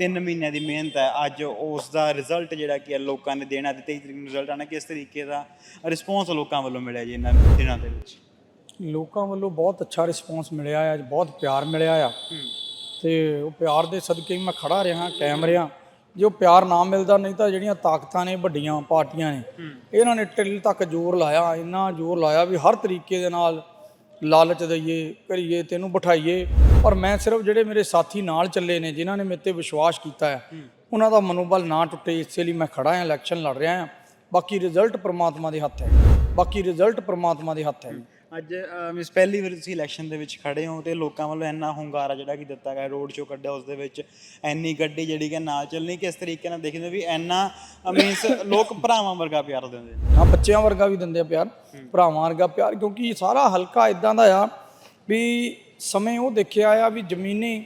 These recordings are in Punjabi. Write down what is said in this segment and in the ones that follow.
3 ਮਹੀਨਿਆਂ ਦੀ ਮਿਹਨਤ ਹੈ। ਅੱਜ ਉਸ ਦਾ ਰਿਜ਼ਲਟ ਜਿਹੜਾ ਕਿ ਲੋਕਾਂ ਨੇ ਦੇਣਾ ਤੇ 23 ਤਰੀਕ ਨੂੰ ਰਿਜ਼ਲਟ ਆਣਾ ਕਿਸ ਤਰੀਕੇ ਦਾ ਰਿਸਪੌਂਸ ਲੋਕਾਂ ਵੱਲੋਂ ਮਿਲਿਆ ਜੀ ਇਹਨਾਂ ਦਿਨਾਂ ਦੇ ਵਿੱਚ? ਲੋਕਾਂ ਵੱਲੋਂ ਬਹੁਤ ਅੱਛਾ ਰਿਸਪੌਂਸ ਮਿਲਿਆ ਆ ਬਹੁਤ ਪਿਆਰ ਮਿਲਿਆ ਆ। ਤੇ ਉਹ ਪਿਆਰ ਦੇ ਸਦਕੇ ਮੈਂ ਖੜਾ ਰਿਹਾ ਕਾਇਮ ਰਿਹਾ। ਜੇ ਪਿਆਰ ਨਾ ਮਿਲਦਾ ਨਹੀਂ ਤਾਂ ਜਿਹੜੀਆਂ ਤਾਕਤਾਂ ਨੇ ਵੱਡੀਆਂ ਪਾਰਟੀਆਂ ਨੇ ਇਹਨਾਂ ਨੇ ਟਿੱਲ ਤੱਕ ਜ਼ੋਰ ਲਾਇਆ ਇੰਨਾ ਜ਼ੋਰ ਲਾਇਆ ਵੀ ਹਰ ਤਰੀਕੇ ਦੇ ਨਾਲ ਲਾਲਚ ਦਈਏ ਕਰੀਏ ਤੈਨੂੰ ਬਿਠਾਈਏ। ਪਰ ਮੈਂ ਸਿਰਫ ਜਿਹੜੇ ਮੇਰੇ ਸਾਥੀ ਨਾਲ ਚੱਲੇ ਨੇ ਜਿਨ੍ਹਾਂ ਨੇ ਮੇਰੇ ਤੇ ਵਿਸ਼ਵਾਸ ਕੀਤਾ ਹੈ ਉਹਨਾਂ ਦਾ ਮਨੋਬਲ ਨਾ ਟੁੱਟੇ ਇਸੇ ਲਈ ਮੈਂ ਖੜਾ ਹਾਂ ਇਲੈਕਸ਼ਨ ਲੜ ਰਿਹਾ ਹਾਂ। ਬਾਕੀ ਰਿਜ਼ਲਟ ਪ੍ਰਮਾਤਮਾ ਦੇ ਹੱਥ ਹੈ। ਬਾਕੀ ਰਿਜ਼ਲਟ ਪ੍ਰਮਾਤਮਾ ਦੇ ਹੱਥ ਹੈ। ਅੱਜ ਮਿਸ ਪਹਿਲੀ ਵਾਰ ਤੁਸੀਂ ਇਲੈਕਸ਼ਨ ਦੇ ਵਿੱਚ ਖੜੇ ਹੋ ਤੇ ਲੋਕਾਂ ਵੱਲੋਂ ਇੰਨਾ ਹੁੰਗਾਰਾ ਜਿਹੜਾ ਕਿ ਦਿੱਤਾ ਗਿਆ ਰੋਡ ਸ਼ੋਅ ਕੱਢਿਆ ਉਸ ਦੇ ਵਿੱਚ ਇੰਨੀ ਗੱਡੀ ਜਿਹੜੀ ਕਿ ਨਾਲ ਚੱਲਣੀ ਕਿਸ ਤਰੀਕੇ ਨਾਲ ਦੇਖਦੇ ਵੀ ਇੰਨਾ ਮੀਨਸ ਲੋਕ ਭਰਾਵਾਂ ਵਰਗਾ ਪਿਆਰ ਦਿੰਦੇ ਹਾਂ ਬੱਚਿਆਂ ਵਰਗਾ ਵੀ ਦਿੰਦੇ ਆ ਪਿਆਰ ਭਰਾਵਾਂ ਵਰਗਾ ਪਿਆਰ ਕਿਉਂਕਿ ਸਾਰਾ ਹਲਕਾ ਇਦਾਂ ਦਾ ਆ ਵੀ ਸਮੇਂ ਉਹ ਦੇਖਿਆ ਆ ਵੀ ਜ਼ਮੀਨੀ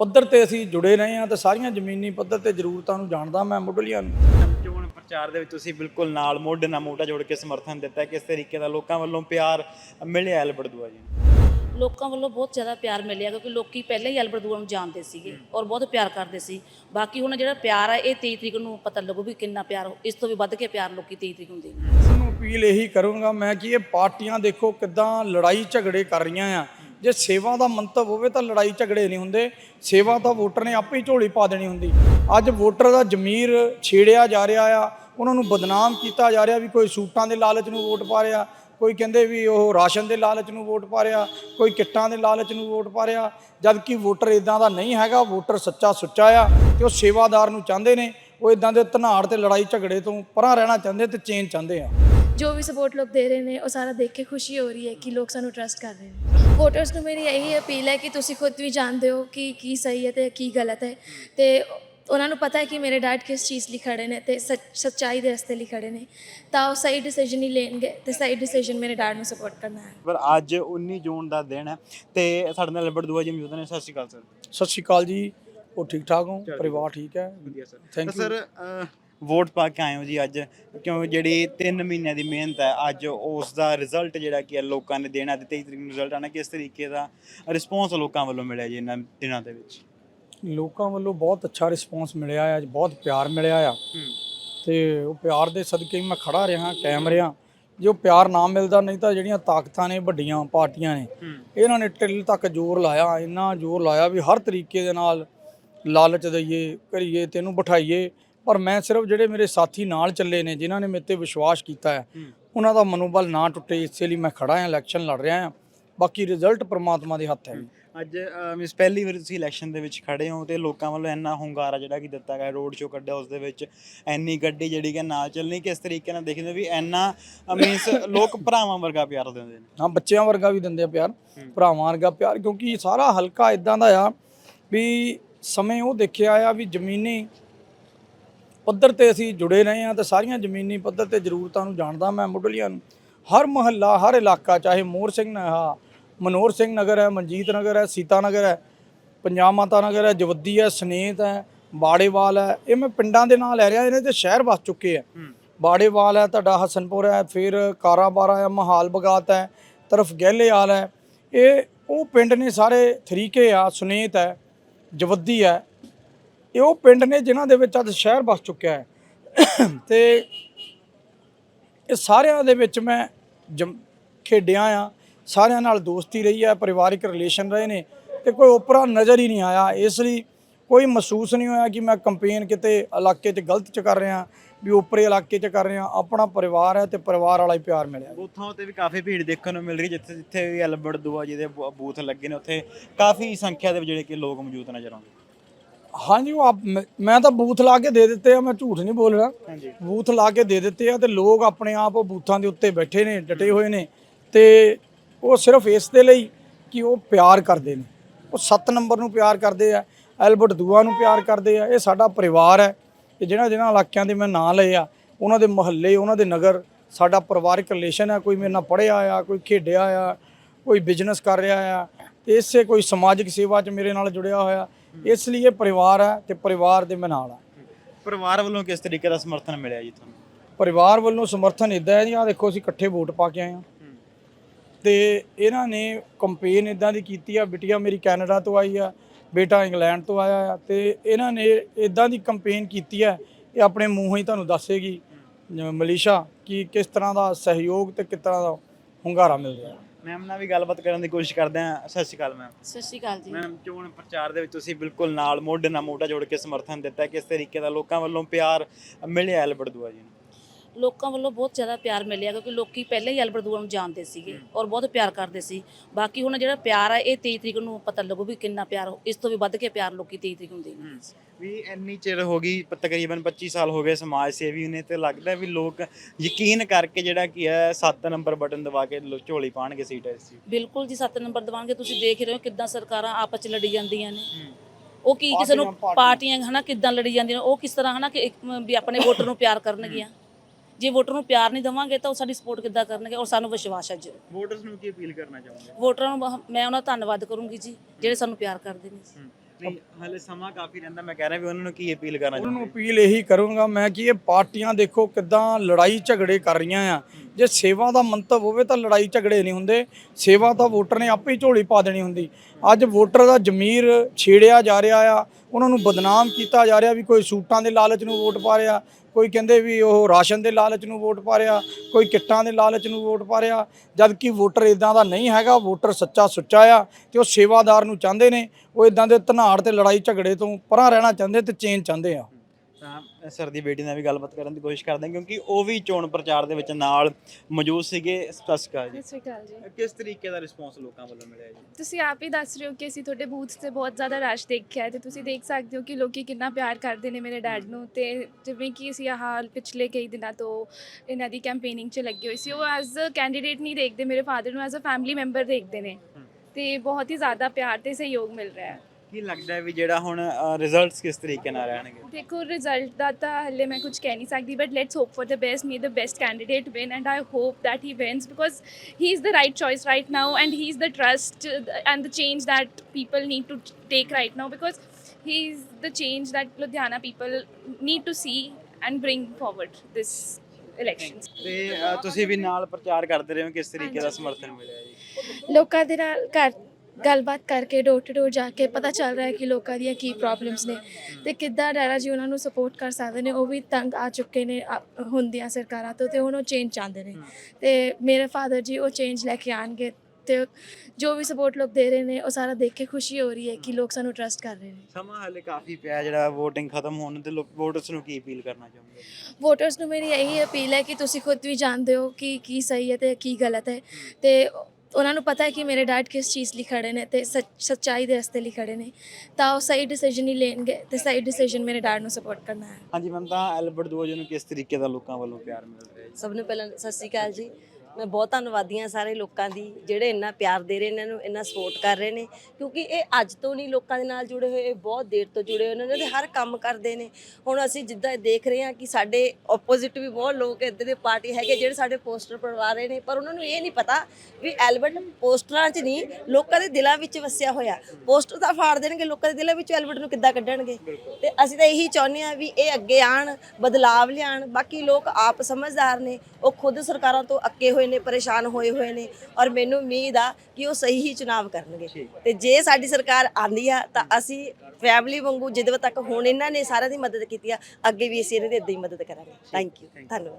ਪੱਧਰ ਤੇ ਅਸੀਂ ਜੁੜੇ ਰਹੇ ਆ ਤੇ ਸਾਰੀਆਂ ਜ਼ਮੀਨੀ ਪੱਧਰ ਤੇ ਜ਼ਰੂਰਤਾਂ ਨੂੰ ਜਾਣਦਾ ਮੈਂ ਮੁੱਢਲੀਆਂ ਨੂੰ। ਚੋਣ ਪ੍ਰਚਾਰ ਦੇ ਵਿੱਚ ਤੁਸੀਂ ਬਿਲਕੁਲ ਨਾਲ ਮੋਢੇ ਨਾਲ ਮੋਢਾ ਜੋੜ ਕੇ ਸਮਰਥਨ ਦਿੱਤਾ ਹੈ। ਕਿਸ ਤਰੀਕੇ ਦਾ ਲੋਕਾਂ ਵੱਲੋਂ ਪਿਆਰ ਮਿਲਿਆ ਐਲਬਰਟ ਦੂਆ ਜੀ। ਨੂੰ ਲੋਕਾਂ ਵੱਲੋਂ ਬਹੁਤ ਜ਼ਿਆਦਾ ਪਿਆਰ ਮਿਲਿਆ ਕਿਉਂਕਿ ਲੋਕੀ ਪਹਿਲਾਂ ਹੀ ਅਲਬਰਟ ਦੂਆ ਨੂੰ ਜਾਣਦੇ ਸੀਗੇ ਔਰ ਬਹੁਤ ਪਿਆਰ ਕਰਦੇ ਸੀ। ਬਾਕੀ ਹੁਣ ਜਿਹੜਾ ਪਿਆਰ ਹੈ ਇਹ 23 ਤਰੀਕ ਨੂੰ ਪਤਾ ਲੱਗੂ ਵੀ ਕਿੰਨਾ ਪਿਆਰ ਇਸ ਤੋਂ ਵੀ ਵੱਧ ਕੇ ਪਿਆਰ ਲੋਕੀ 23 ਤਰੀਕ ਨੂੰ ਦੇਣਗੇ ਅਪੀਲ ਇਹੀ ਕਰੂੰਗਾ ਮੈਂ ਕਿ ਇਹ ਪਾਰਟੀਆਂ ਦੇਖੋ ਕਿਦਾਂ ਲੜਾਈ ਝਗੜੇ ਕਰ ਰਹੀਆਂ ਆ। ਜੇ ਸੇਵਾ ਦਾ ਮੰਤਵ ਹੋਵੇ ਤਾਂ ਲੜਾਈ ਝਗੜੇ ਨਹੀਂ ਹੁੰਦੇ, ਸੇਵਾ ਤਾਂ ਵੋਟਰ ਨੇ ਆਪੇ ਹੀ ਝੋਲੀ ਪਾ ਦੇਣੀ ਹੁੰਦੀ। ਅੱਜ ਵੋਟਰ ਦਾ ਜ਼ਮੀਰ ਛੇੜਿਆ ਜਾ ਰਿਹਾ ਆ, ਉਹਨਾਂ ਨੂੰ ਬਦਨਾਮ ਕੀਤਾ ਜਾ ਰਿਹਾ ਵੀ ਕੋਈ ਸੂਟਾਂ ਦੇ ਲਾਲਚ ਨੂੰ ਵੋਟ ਪਾ ਰਿਹਾ, ਕੋਈ ਕਹਿੰਦੇ ਵੀ ਉਹ ਰਾਸ਼ਨ ਦੇ ਲਾਲਚ ਨੂੰ ਵੋਟ ਪਾ ਰਿਹਾ, ਕੋਈ ਕਿੱਟਾਂ ਦੇ ਲਾਲਚ ਨੂੰ ਵੋਟ ਪਾ ਰਿਹਾ ਜਦ ਕਿ ਵੋਟਰ ਇਦਾਂ ਦਾ ਨਹੀਂ ਹੈਗਾ, ਵੋਟਰ ਸੱਚਾ ਸੁੱਚਾ ਆ ਤੇ ਉਹ ਸੇਵਾਦਾਰ ਨੂੰ ਚਾਹੁੰਦੇ ਨੇ, ਉਹ ਇਦਾਂ ਦੇ ਧਨਾੜ ਤੇ ਲੜਾਈ ਝਗੜੇ ਤੋਂ ਪਰਾਂ ਰਹਿਣਾ ਚਾਹੁੰਦੇ ਤੇ ਚੇਂਜ ਚਾਹੁੰਦੇ ਆ। ਜੋ ਵੀ ਸਪੋਰਟ ਲੋਕ ਦੇ ਰਹੇ ਨੇ ਉਹ ਸਾਰਾ ਦੇਖ ਕੇ ਖੁਸ਼ੀ ਹੋ ਰਹੀ ਹੈ ਕਿ ਲੋਕ ਸਾਨੂੰ ਟਰਸਟ ਕਰ ਰਹੇ ਨੇ। ਵੋਟਰਸ ਨੂੰ ਮੇਰੀ ਇਹੀ ਅਪੀਲ ਹੈ ਕਿ ਤੁਸੀਂ ਖੁਦ ਵੀ ਜਾਣਦੇ ਹੋ ਕਿ ਕੀ ਸਹੀ ਹੈ ਤੇ ਕੀ ਗਲਤ ਹੈ। ਤੇ ਉਹਨਾਂ ਨੂੰ ਪਤਾ ਹੈ ਕਿ ਮੇਰੇ ਡੈਡ ਕਿਸ ਚੀਜ਼ ਲਈ ਖੜੇ ਨੇ ਤੇ ਸੱਚ- ਸੱਚਾਈ ਦੇ ਰਸਤੇ ਲਈ ਖੜੇ ਨੇ। ਤਾਂ ਉਹ ਸਹੀ ਡਿਸੀਜਨ ਹੀ ਲੈਣਗੇ ਤੇ ਸਹੀ ਡਿਸੀਜਨ ਮੇਰੇ ਡੈਡ ਨੂੰ ਸਪੋਰਟ ਕਰਨਾ ਹੈ। ਪਰ ਅੱਜ 19 ਜੂਨ ਦਾ ਦਿਨ ਹੈ ਤੇ ਸਾਡੇ ਨਾਲ ਐਲਬਰਟ ਦੂਆ ਜੀ ਮੌਜੂਦ ਨੇ। ਸਤਿ ਸ਼੍ਰੀ ਅਕਾਲ ਸਰ। ਸਤਿ ਸ਼੍ਰੀ ਅਕਾਲ ਜੀ। ਉਹ ਠੀਕ ਠਾਕ ਹੋ? ਪਰਿਵਾਰ ਠੀਕ ਹੈ? ਵਧੀਆ ਸਰ। Thank ਤਾਂ ਸਰ ਵੋਟ ਪਾ ਕੇ ਆਏ ਹੋ ਜੀ ਅੱਜ ਕਿਉਂ ਜਿਹੜੀ 3 ਮਹੀਨਿਆਂ ਦੀ ਮਿਹਨਤ ਹੈ ਅੱਜ ਉਸ ਦਾ ਰਿਜ਼ਲਟ ਜਿਹੜਾ ਕਿ ਹੈ ਲੋਕਾਂ ਨੇ ਦੇਣਾ ਤੇ 23 ਤਰੀਕ ਨੂੰ ਰਿਜ਼ਲਟ ਆਣਾ ਕਿਸ ਤਰੀਕੇ ਦਾ ਰਿਸਪੌਂਸ ਲੋਕਾਂ ਵੱਲੋਂ ਮਿਲਿਆ ਜੀ ਇਹਨਾਂ ਦਿਨਾਂ ਦੇ ਵਿੱਚ? ਲੋਕਾਂ ਵੱਲੋਂ ਬਹੁਤ ਅੱਛਾ ਰਿਸਪੌਂਸ ਮਿਲਿਆ ਆ ਅੱਜ ਬਹੁਤ ਪਿਆਰ ਮਿਲਿਆ ਆ। ਤੇ ਉਹ ਪਿਆਰ ਦੇ ਸਦਕੇ ਹੀ ਮੈਂ ਖੜਾ ਰਿਹਾ ਕਾਇਮ ਰਿਹਾ। ਜੇ ਪਿਆਰ ਨਾ ਮਿਲਦਾ ਨਹੀਂ ਤਾਂ ਜਿਹੜੀਆਂ ਤਾਕਤਾਂ ਨੇ ਵੱਡੀਆਂ ਪਾਰਟੀਆਂ ਨੇ ਇਹਨਾਂ ਨੇ ਟਿੱਲ ਤੱਕ ਜ਼ੋਰ ਲਾਇਆ ਇੰਨਾ ਜ਼ੋਰ ਲਾਇਆ ਵੀ ਹਰ ਤਰੀਕੇ ਦੇ ਨਾਲ ਲਾਲਚ ਦਈਏ ਕਰੀਏ ਤੈਨੂੰ ਬਿਠਾਈਏ ਪਰ ਮੈਂ ਸਿਰਫ ਜਿਹੜੇ ਮੇਰੇ ਸਾਥੀ ਨਾਲ ਚੱਲੇ ਨੇ ਜਿਨ੍ਹਾਂ ਨੇ ਮੇਰੇ ਤੇ ਵਿਸ਼ਵਾਸ ਕੀਤਾ ਹੈ ਉਹਨਾਂ ਦਾ ਮਨੋਬਲ ਨਾ ਟੁੱਟੇ ਇਸੇ ਲਈ ਮੈਂ ਖੜਾ ਹਾਂ ਇਲੈਕਸ਼ਨ ਲੜ ਰਿਹਾ ਹਾਂ। ਬਾਕੀ ਰਿਜ਼ਲਟ ਪ੍ਰਮਾਤਮਾ ਦੇ ਹੱਥ ਹੈ ਅੱਜ ਮਿਸ ਪਹਿਲੀ ਵਾਰ ਤੁਸੀਂ ਇਲੈਕਸ਼ਨ ਦੇ ਵਿੱਚ ਖੜੇ ਹੋ ਤੇ ਲੋਕਾਂ ਵੱਲੋਂ ਇੰਨਾ ਹੁੰਗਾਰਾ ਜਿਹੜਾ ਕਿ ਦਿੱਤਾ ਗਿਆ ਰੋਡ ਸ਼ੋਅ ਕੱਢਿਆ ਉਸ ਦੇ ਵਿੱਚ ਇੰਨੀ ਗੱਡੀ ਜਿਹੜੀ ਕਿ ਨਾਲ ਚੱਲਣੀ ਕਿਸ ਤਰੀਕੇ ਨਾਲ ਦੇਖਦੇ ਵੀ ਇੰਨਾ ਮੀਨਸ ਲੋਕ ਭਰਾਵਾਂ ਵਰਗਾ ਪਿਆਰ ਦਿੰਦੇ ਨੇ? ਹਾਂ ਬੱਚਿਆਂ ਵਰਗਾ ਵੀ ਦਿੰਦੇ ਆ ਪਿਆਰ ਭਰਾਵਾਂ ਵਰਗਾ ਪਿਆਰ ਕਿਉਂਕਿ ਸਾਰਾ ਹਲਕਾ ਇਦਾਂ ਦਾ ਆ ਵੀ ਸਮੇਂ ਉਹ ਦੇਖਿਆ ਆ ਵੀ ਜ਼ਮੀਨੀ ਪੱਧਰ ਤੇ ਅਸੀਂ ਜੁੜੇ ਰਹੇ ਆ ਤੇ ਸਾਰੀਆਂ ਜ਼ਮੀਨੀ ਪੱਧਰ ਤੇ ਜ਼ਰੂਰਤਾਂ ਨੂੰ ਜਾਣਦਾ ਮੈਂ ਮੁੱਢਲੀਆਂ ਨੂੰ। ਹਰ ਮਹੱਲਾ ਹਰ ਇਲਾਕਾ ਚਾਹੇ ਮੋਰ ਸਿੰਘ ਨਹਾ ਮਨੋਰ ਸਿੰਘ ਨਗਰ ਹੈ ਮਨਜੀਤ ਨਗਰ ਹੈ ਸੀਤਾ ਨਗਰ ਹੈ ਪੰਜਾਬ ਮਾਤਾ ਨਗਰ ਹੈ ਜਵੱਦੀ ਹੈ ਸਨੇਤ ਹੈ ਬਾੜੇਵਾਲ ਹੈ। ਇਹ ਮੈਂ ਪਿੰਡਾਂ ਦੇ ਨਾਂ ਲੈ ਰਿਹਾ ਇਹਨੇ ਤੇ ਸ਼ਹਿਰ ਵਸ ਚੁੱਕੇ ਆ। ਬਾੜੇਵਾਲ ਹੈ ਤੁਹਾਡਾ ਹਸਨਪੁਰ ਹੈ ਫਿਰ ਕਾਰਾਬਾਰਾ ਹੈ ਮਹਾਲ ਬਗਾਤ ਹੈ ਤਰਫ ਗਹਿਲੇਆਲ ਹੈ। ਇਹ ਉਹ ਪਿੰਡ ਨੇ ਸਾਰੇ ਤਰੀਕੇ ਆ ਸੁਨੇਤ ਹੈ ਜਵੱਦੀ ਹੈ ਇਹ ਉਹ ਪਿੰਡ ਨੇ ਜਿਨ੍ਹਾਂ ਦੇ ਵਿੱਚ ਅੱਜ ਸ਼ਹਿਰ ਵਸ ਚੁੱਕਿਆ ਹੈ। ਤੇ ਇਹ ਸਾਰਿਆਂ ਦੇ ਵਿੱਚ ਮੈਂ ਜਮ- ਖੇਡਿਆ ਆ। ਸਾਰਿਆਂ ਨਾਲ ਦੋਸਤੀ ਰਹੀ ਹੈ ਪਰਿਵਾਰਿਕ ਰਿਲੇਸ਼ਨ ਰਹੇ ਨੇ ਤੇ ਕੋਈ ਓਪਰਾ ਨਜ਼ਰ ਹੀ ਨਹੀਂ ਆਇਆ। ਇਸ ਲਈ ਕੋਈ ਮਹਿਸੂਸ ਨਹੀਂ ਹੋਇਆ ਕਿ ਮੈਂ ਕੰਪੇਨ ਕਿਤੇ ਇਲਾਕੇ 'ਚ ਗਲਤ 'ਚ ਕਰ ਰਿਹਾ, ਵੀ ਓਪਰੇ ਇਲਾਕੇ 'ਚ ਕਰ ਰਿਹਾ। ਆਪਣਾ ਪਰਿਵਾਰ ਹੈ ਤੇ ਪਰਿਵਾਰ ਵਾਲਾ ਹੀ ਪਿਆਰ ਮਿਲਿਆ। ਬੂਥਾਂ ਉੱਤੇ ਵੀ ਕਾਫੀ ਭੀੜ ਦੇਖਣ ਨੂੰ ਮਿਲ ਰਹੀ ਜਿੱਥੇ ਜਿੱਥੇ ਵੀ ਐਲਬਰਟ ਦੁਆ ਜੀ ਦੇ ਬੂ- ਬੂਥ ਲੱਗੇ ਨੇ, ਉੱਥੇ ਕਾਫੀ ਸੰਖਿਆ ਦੇ ਵਿੱਚ ਜਿਹੜੇ ਕਿ ਲੋਕ ਮੌਜੂਦ ਨਜ਼ਰ ਆਉਂਦੇ। ਹਾਂਜੀ ਉਹ ਆਪ ਮੈਂ- ਮੈਂ ਤਾਂ ਬੂਥ ਲਾ ਕੇ ਦੇ ਦਿੱਤੇ ਆ ਮੈਂ ਝੂਠ ਨਹੀਂ ਬੋਲ ਰਿਹਾ ਹਾਂਜੀ। ਬੂਥ ਲਾ ਕੇ ਦੇ ਦਿੱਤੇ ਆ ਤੇ ਲੋਕ ਆਪਣੇ ਆਪ ਉਹ ਬੂਥਾਂ ਦੇ ਉੱਤੇ ਬੈਠੇ ਨੇ ਡਟੇ ਹੋਏ ਨੇ ਤੇ ਉਹ ਸਿਰਫ ਇਸ ਦੇ ਲਈ ਕਿ ਉਹ ਪਿਆਰ ਕਰਦੇ ਨੇ। ਉਹ 7 ਨੰਬਰ ਨੂੰ ਪਿਆਰ ਕਰਦੇ ਆ ਐਲਬਰਟ ਦੂਆ ਨੂੰ ਪਿਆਰ ਕਰਦੇ ਆ ਇਹ ਸਾਡਾ ਪਰਿਵਾਰ ਹੈ। ਤੇ ਜਿਹੜਾ ਜਿਹੜਾ ਇਲਾਕਿਆਂ ਦੇ ਮੈਂ ਨਾਂ ਲਏ ਆ ਉਹਨਾਂ ਦੇ ਮੁਹੱਲੇ ਉਹਨਾਂ ਦੇ ਨਗਰ ਸਾਡਾ ਪਰਿਵਾਰਕ ਰਿਲੇਸ਼ਨ ਹੈ। ਕੋਈ ਮੇਰੇ ਨਾਲ ਪੜ੍ਹਿਆ ਆ ਕੋਈ ਖੇਡਿਆ ਆ ਕੋਈ ਬਿਜ਼ਨਸ ਕਰ ਰਿਹਾ ਆ ਤੇ ਇਸੇ ਕੋਈ ਸਮਾਜਿਕ ਸੇਵਾ 'ਚ ਮੇਰੇ ਨਾਲ ਜੁੜਿਆ ਹੋਇਆ। ਇਸ ਲਈ ਇਹ ਪਰਿਵਾਰ ਹੈ ਤੇ ਪਰਿਵਾਰ ਦੇ ਮੈਂ ਨਾਲ ਆ ਪਰਿਵਾਰ ਵੱਲੋਂ ਕਿਸ ਤਰੀਕੇ ਦਾ ਸਮਰਥਨ ਮਿਲਿਆ ਜੀ ਤੁਹਾਨੂੰ? ਪਰਿਵਾਰ ਵੱਲੋਂ ਸਮਰਥਨ ਇਦਾਂ ਹੈ ਜੀ ਆ ਦੇਖੋ ਅਸੀਂ ਇਕੱਠੇ ਵੋਟ ਪਾ ਕੇ ਆਏ ਹਾਂ। ਤੇ ਇਹਨਾਂ ਨੇ ਕੰਪੇਨ ਇਦਾਂ ਦੀ ਕੀਤੀ ਆ ਬਿਟੀਆ ਮੇਰੀ ਕੈਨੇਡਾ ਤੋਂ ਆਈ ਆ ਬੇਟਾ ਇੰਗਲੈਂਡ ਤੋਂ ਆਇਆ ਆ ਤੇ ਇਹਨਾਂ ਨੇ ਇਦਾਂ ਦੀ ਕੰਪੇਨ ਕੀਤੀ ਹੈ ਇਹ ਆਪਣੇ ਮੂੰਹੋਂ ਹੀ ਤੁਹਾਨੂੰ ਦੱਸੇਗੀ ਮਲੀਸ਼ਾ ਕਿ ਕਿਸ ਤਰ੍ਹਾਂ ਦਾ ਸਹਿਯੋਗ ਤੇ ਕਿਸ ਤਰ੍ਹਾਂ ਦਾ ਹੁੰਗਾਰਾ ਮਿਲ ਰਿਹਾ। ਮੈਮ ਨਾਲ ਵੀ ਗੱਲਬਾਤ ਕਰਨ ਦੀ ਕੋਸ਼ਿਸ਼ ਕਰਦੇ ਹਾਂ। ਸਤਿ ਸ਼੍ਰੀ ਅਕਾਲ ਮੈਮ ਸਤਿ ਸ਼੍ਰੀ ਅਕਾਲ ਜੀ। ਮੈਮ ਚੋਣ ਪ੍ਰਚਾਰ ਦੇ ਵਿੱਚ ਤੁਸੀਂ ਬਿਲਕੁਲ ਨਾਲ ਮੋਢੇ ਨਾਲ ਮੋਢਾ ਜੋੜ ਕੇ ਸਮਰਥਨ ਦਿੱਤਾ ਕਿਸ ਤਰੀਕੇ ਦਾ ਲੋਕਾਂ ਵੱਲੋਂ ਪਿਆਰ ਮਿਲਿਆ ਐਲਬਰਟ ਦੂਆ ਜੀ ਨੂੰ? ਲੋਕਾਂ ਵੱਲੋਂ ਬਹੁਤ ਜ਼ਿਆਦਾ ਪਿਆਰ ਮਿਲਿਆ ਕਿਉਂਕਿ ਲੋਕੀ ਪਹਿਲਾਂ ਹੀ ਐਲਬਰਟ ਦੂਆ ਨੂੰ ਜਾਣਦੇ ਸੀਗੇ ਔਰ ਬਹੁਤ ਪਿਆਰ ਕਰਦੇ ਸੀ। ਬਾਕੀ ਹੁਣ ਜਿਹੜਾ ਪਿਆਰ ਆ ਇਹ 23 ਤਰੀਕ ਨੂੰ ਪਤਾ ਲੱਗੂ ਵੀ ਕਿੰਨਾ ਪਿਆਰ ਇਸ ਤੋਂ ਵੀ ਵੱਧ ਕੇ ਪਿਆਰ ਲੋਕੀ 23 ਤਰੀਕ ਨੂੰ ਦੇਣਗੇ ਵੀ ਇੰਨੀ ਚਿਰ ਹੋ ਗਈ ਤਕਰੀਬਨ 25 ਸਾਲ ਹੋ ਗਏ ਸਮਾਜ ਸੇਵੀ ਨੇ ਤੇ ਲੱਗਦਾ ਵੀ ਲੋਕ ਯਕੀਨ ਕਰਕੇ ਜਿਹੜਾ ਕੀ ਹੈ 7 ਨੰਬਰ ਬਟਨ ਦਬਾ ਕੇ ਝੋਲੀ ਪਾਣਗੇ ਸੀਟ ਇਸ ਦੀ। ਬਿਲਕੁਲ ਜੀ 7 ਨੰਬਰ ਦਵਾਂਗੇ ਤੁਸੀਂ ਦੇਖ ਰਹੇ ਹੋ ਕਿੱਦਾਂ ਸਰਕਾਰਾਂ ਆਪਸ ਚ ਲੜੀ ਜਾਂਦੀਆਂ ਨੇ। ਉਹ ਕੀ ਕਿਸੇ ਨੂੰ ਪਾਰਟੀਆਂ ਹਨਾ ਕਿੱਦਾਂ ਲੜੀ ਜਾਂਦੀਆਂ ਨੇ ਉਹ ਕਿਸ ਤਰ੍ਹਾਂ ਹਨਾ ਕਿ ਵੀ ਆਪਣੇ ਵੋਟਰ ਨੂੰ ਪਿਆਰ ਕਰਨਗੀਆਂ। ਜੇ ਵੋਟਰ ਨੂੰ ਪਿਆਰ ਨਹੀਂ ਦਵਾਂਗੇ ਤਾਂ ਉਹ ਸਾਡੀ ਸਪੋਰਟ ਕਿੱਦਾਂ ਕਰਨਗੇ ਔਰ ਸਾਨੂੰ ਵਿਸ਼ਵਾਸ ਹੈ ਜੀ। ਵੋਟਰਸ ਨੂੰ ਕੀ ਅਪੀਲ ਕਰਨਾ ਚਾਹੁੰਦੇ ਵੋਟਰਾਂ ਨੂੰ ਮੈਂ ਉਹਨਾਂ ਦਾ ਧੰਨਵਾਦ ਕਰੂੰਗੀ ਜੀ ਜਿਹੜੇ ਸਾਨੂੰ ਪਿਆਰ ਕਰਦੇ ਨੇ ਜੀ। ਨਹੀਂ ਹਲੇ ਸਮਾਂ ਕਾਫੀ ਰਹਿੰਦਾ ਮੈਂ ਕਹਿ ਰਿਹਾ ਵੀ ਉਹਨਾਂ ਨੂੰ ਕੀ ਅਪੀਲ ਕਰਨਾ ਉਹਨਾਂ ਨੂੰ ਚਾਹੁੰਦੇ ਅਪੀਲ ਇਹੀ ਕਰੂੰਗਾ ਮੈਂ ਕਿ ਇਹ ਪਾਰਟੀਆਂ ਦੇਖੋ ਕਿਦਾਂ ਲੜਾਈ ਝਗੜੇ ਕਰ ਰਹੀਆਂ ਆ। ਜੇ ਸੇਵਾ ਦਾ ਮੰਤਵ ਹੋਵੇ ਤਾਂ ਲੜਾਈ ਝਗੜੇ ਨਹੀਂ ਹੁੰਦੇ, ਸੇਵਾ ਤਾਂ ਵੋਟਰ ਨੇ ਆਪੇ ਹੀ ਝੋਲੀ ਪਾ ਦੇਣੀ ਹੁੰਦੀ। ਅੱਜ ਵੋਟਰ ਦਾ ਜ਼ਮੀਰ ਛੇੜਿਆ ਜਾ ਰਿਹਾ ਆ, ਉਹਨਾਂ ਨੂੰ ਬਦਨਾਮ ਕੀਤਾ ਜਾ ਰਿਹਾ ਵੀ ਕੋਈ ਸੂਟਾਂ ਦੇ ਲਾਲਚ ਨੂੰ ਵੋਟ ਪਾ ਰਿਹਾ, ਕੋਈ ਕਹਿੰਦੇ ਵੀ ਉਹ ਰਾਸ਼ਨ ਦੇ ਲਾਲਚ ਨੂੰ ਵੋਟ ਪਾ ਰਿਹਾ, ਕੋਈ ਕਿੱਟਾਂ ਦੇ ਲਾਲਚ ਨੂੰ ਵੋਟ ਪਾ ਰਿਹਾ, ਜਦਕਿ ਵੋਟਰ ਇਦਾਂ ਦਾ ਨਹੀਂ ਹੈਗਾ, ਵੋਟਰ ਸੱਚਾ ਸੁੱਚਾ ਆ ਤੇ ਉਹ ਸੇਵਾਦਾਰ ਨੂੰ ਚਾਹੁੰਦੇ ਨੇ, ਉਹ ਇਦਾਂ ਦੇ ਧਨਾੜ ਤੇ ਲੜਾਈ ਝਗੜੇ ਤੋਂ ਪਰਾਂ ਰਹਿਣਾ ਚਾਹੁੰਦੇ ਤੇ ਚੇਨ ਚਾਹੁੰਦੇ ਆ। ਤਾਂ ਸਰ ਦੀ ਬੇਟੀ ਨਾਲ ਵੀ ਗੱਲਬਾਤ ਕਰਨ ਦੀ ਕੋਸ਼ਿਸ਼ ਕਰਦੇ ਹਾਂ ਕਿਉਂਕਿ ਉਹ ਵੀ ਚੋਣ ਪ੍ਰਚਾਰ ਦੇ ਵਿੱਚ ਨਾਲ ਮੌਜੂਦ ਸੀਗੇ। ਸਤਿ ਸ਼੍ਰੀ ਅਕਾਲ ਜੀ। ਸਤਿ ਸ਼੍ਰੀ ਅਕਾਲ ਜੀ। ਕਿਸ ਤਰੀਕੇ ਦਾ ਰਿਸਪੌਂਸ ਲੋਕਾਂ ਵੱਲੋਂ ਮਿਲਿਆ ਜੀ? ਤੁਸੀਂ ਆਪ ਹੀ ਦੱਸ ਰਹੇ ਹੋ ਕਿ ਅਸੀਂ ਤੁਹਾਡੇ ਬੂਥ ਤੇ ਬਹੁਤ ਜ਼ਿਆਦਾ ਰਸ਼ ਦੇਖਿਆ ਹੈ ਤੇ ਤੁਸੀਂ ਦੇਖ ਸਕਦੇ ਹੋ ਕਿ ਲੋਕੀ ਕਿੰਨਾ ਪਿਆਰ ਕਰਦੇ ਨੇ ਮੇਰੇ ਡੈਡ ਨੂੰ ਤੇ ਜਿਵੇਂ ਕਿ ਅਸੀਂ ਆਹ ਪਿਛਲੇ ਕਈ ਦਿਨਾਂ ਤੋਂ ਇਹਨਾਂ ਦੀ ਕੈਂਪੇਨਿੰਗ 'ਚ ਲੱਗੇ ਹੋਏ ਸੀ। ਉਹ ਐਜ਼ ਅ ਕੈਂਡੀਡੇਟ ਨਹੀਂ ਦੇਖਦੇ ਮੇਰੇ ਫਾਦਰ ਨੂੰ ਐਜ਼ ਅ ਫੈਮਿਲੀ ਮੈਂਬਰ ਦੇਖਦੇ ਨੇ ਤੇ ਬਹੁਤ ਹੀ ਜ਼ਿਆਦਾ ਪਿਆਰ ਤੇ ਸਹਿਯੋਗ ਮਿਲ ਰਿਹਾ ਹੈ। ਕੀ ਲੱਗਦਾ ਹੈ ਵੀ ਜਿਹੜਾ ਹੁਣ ਰਿਜ਼ਲਟਸ ਕਿਸ ਤਰੀਕੇ ਨਾਲ ਰਹਿਣਗੇ? ਦੇਖੋ ਰਿਜ਼ਲਟ ਦਾ ਤਾਂ ਹਲੇ ਮੈਂ ਕੁਝ ਕਹਿ ਨਹੀਂ ਸਕਦੀ but let's hope for the best may the best candidate win and I hope that he wins because he is the right choice right now and he is the trust and the change that people need to take right now because he is the change that Ludhiana people need to see and bring forward this elections ਤੇ ਤੁਸੀਂ ਵੀ ਨਾਲ ਪ੍ਰਚਾਰ ਕਰਦੇ ਰਹੇ ਹੋ ਕਿਸ ਤਰੀਕੇ ਦਾ ਸਮਰਥਨ ਮਿਲਿਆ ਜੀ? ਲੋਕਾਂ ਦੇ ਨਾਲ ਕਰ ਗੱਲਬਾਤ ਕਰਕੇ ਡੋਰ ਟੂ ਡੋਰ ਜਾ ਕੇ ਪਤਾ ਚੱਲ ਰਿਹਾ ਹੈ ਕਿ ਲੋਕਾਂ ਦੀਆਂ ਕੀ ਪ੍ਰੋਬਲਮਸ ਨੇ ਤੇ ਕਿੱਦਾਂ ਡੈਡਾ ਜੀ ਉਹਨਾਂ ਨੂੰ ਸਪੋਰਟ ਕਰ ਸਕਦੇ ਨੇ ਉਹ ਵੀ ਤੰਗ ਆ ਚੁੱਕੇ ਨੇ ਹੁੰਦੀਆਂ ਸਰਕਾਰਾਂ ਤੋਂ ਤੇ ਹੁਣ ਉਹ ਚੇਂਜ ਚਾਹੁੰਦੇ ਨੇ। ਤੇ ਮੇਰੇ ਫਾਦਰ ਜੀ ਉਹ ਚੇਂਜ ਲੈ ਕੇ ਆਣਗੇ ਤੇ ਜੋ ਵੀ ਸਪੋਰਟ ਲੋਕ ਦੇ ਰਹੇ ਨੇ ਉਹ ਸਾਰਾ ਦੇਖ ਕੇ ਖੁਸ਼ੀ ਹੋ ਰਹੀ ਹੈ ਕਿ ਲੋਕ ਸਾਨੂੰ ਟਰਸਟ ਕਰ ਰਹੇ ਨੇ। ਸਮਾਂ ਹਲੇ ਕਾਫੀ ਪਿਆ ਜਿਹੜਾ VOTING ਖਤਮ ਹੋਣ ਤੇ ਲੋਕ ਵੋਟਰਸ ਨੂੰ ਕੀ ਅਪੀਲ ਕਰਨਾ ਚਾਹੁੰਦੇ ਵੋਟਰਸ ਨੂੰ ਮੇਰੀ ਇਹੀ ਅਪੀਲ ਹੈ ਕਿ ਤੁਸੀਂ ਖੁਦ ਵੀ ਜਾਣਦੇ ਹੋ ਕਿ ਕੀ ਸਹੀ ਹੈ ਤੇ ਕੀ ਗਲਤ ਹੈ। ਤੇ ਉਹਨਾਂ ਨੂੰ ਪਤਾ ਹੈ ਕਿ ਮੇਰੇ ਡੈਡ ਕਿਸ ਚੀਜ਼ ਲਈ ਖੜੇ ਨੇ ਤੇ ਸੱਚ- ਸੱਚਾਈ ਦੇ ਰਸਤੇ ਲਈ ਖੜੇ ਨੇ। ਤਾਂ ਉਹ ਸਹੀ ਡਿਸੀਜਨ ਹੀ ਲੈਣਗੇ ਤੇ ਸਹੀ ਡਿਸੀਜਨ ਮੇਰੇ ਡੈਡ ਨੂੰ ਸਪੋਰਟ ਕਰਨਾ ਹੈ। ਹਾਂਜੀ ਮੈਮ ਤਾਂ ਐਲਬਰਟ ਦੂਆ ਜੀ ਨੂੰ ਕਿਸ ਤਰੀਕੇ ਦਾ ਲੋਕਾਂ ਵੱਲੋਂ ਪਿਆਰ ਮਿਲ ਰਿਹਾ ਜੀ? ਸਭ ਨੂੰ ਪਹਿਲਾਂ ਸਤਿ ਸ਼੍ਰੀ ਅਕਾਲ ਜੀ। ਮੈਂ ਬਹੁਤ ਧੰਨਵਾਦੀ ਹਾਂ ਸਾਰੇ ਲੋਕਾਂ ਦੀ, ਜਿਹੜੇ ਇੰਨਾ ਪਿਆਰ ਦੇ ਰਹੇ ਨੇ, ਇਹਨਾਂ ਨੂੰ ਇੰਨਾ ਸਪੋਰਟ ਕਰ ਰਹੇ ਨੇ, ਕਿਉਂਕਿ ਇਹ ਅੱਜ ਤੋਂ ਨਹੀਂ ਲੋਕਾਂ ਦੇ ਨਾਲ ਜੁੜੇ ਹੋਏ, ਇਹ ਬਹੁਤ ਦੇਰ ਤੋਂ ਜੁੜੇ ਹੋਏ ਨੇ ਇਹਨਾਂ ਦੇ ਹਰ ਕੰਮ ਕਰਦੇ ਨੇ। ਹੁਣ ਅਸੀਂ ਜਿੱਦਾਂ ਦੇਖ ਰਹੇ ਹਾਂ ਕਿ ਸਾਡੇ ਆਪੋਜ਼ਿਟ ਵੀ ਬਹੁਤ ਲੋਕ ਇੱਦਾਂ ਦੇ ਪਾਰਟੀ ਹੈਗੇ, ਜਿਹੜੇ ਸਾਡੇ ਪੋਸਟਰ ਪੜਵਾ ਰਹੇ ਨੇ, ਪਰ ਉਹਨਾਂ ਨੂੰ ਇਹ ਨਹੀਂ ਪਤਾ ਵੀ ਐਲਬਰਟ ਪੋਸਟਰਾਂ 'ਚ ਨਹੀਂ, ਲੋਕਾਂ ਦੇ ਦਿਲਾਂ ਵਿੱਚ ਵਸਿਆ ਹੋਇਆ। ਪੋਸਟਰ ਤਾਂ ਫਾੜ ਦੇਣਗੇ, ਲੋਕਾਂ ਦੇ ਦਿਲਾਂ ਵਿੱਚ ਐਲਬਰਟ ਨੂੰ ਕਿੱਦਾਂ ਕੱਢਣਗੇ? ਤੇ ਅਸੀਂ ਤਾਂ ਇਹੀ ਚਾਹੁੰਦੇ ਹਾਂ ਵੀ ਇਹ ਅੱਗੇ ਆਣ ਬਦਲਾਵ ਲਿਆਣ ਬਾਕੀ ਲੋਕ ਆਪ ਸਮਝਦਾਰ ਨੇ, ਉਹ ਖੁਦ ਸਰਕਾਰਾਂ ਤੋਂ ਅੱਕੇ ਹੋਏ ਨੇ ਪਰੇਸ਼ਾਨ ਹੋਏ ਹੋਏ ਨੇ ਔਰ ਮੈਨੂੰ ਉਮੀਦ ਆ ਕਿ ਉਹ ਸਹੀ ਹੀ ਚੁਣਾਵ ਕਰਨਗੇ। ਤੇ ਜੇ ਸਾਡੀ ਸਰਕਾਰ ਆਂਦੀ ਆ ਤਾਂ ਅਸੀਂ ਫੈਮਿਲੀ ਵਾਂਗੂ ਜਿੱਦੋਂ ਤੱਕ ਹੁਣ ਇਹਨਾਂ ਨੇ ਸਾਰਿਆਂ ਦੀ ਮਦਦ ਕੀਤੀ ਆ ਅੱਗੇ ਵੀ ਅਸੀਂ ਇਹਨਾਂ ਦੀ ਇਦਾਂ ਹੀ ਮਦਦ ਕਰਾਂਗੇ। ਥੈਂਕ ਯੂ ਧੰਨਵਾਦ।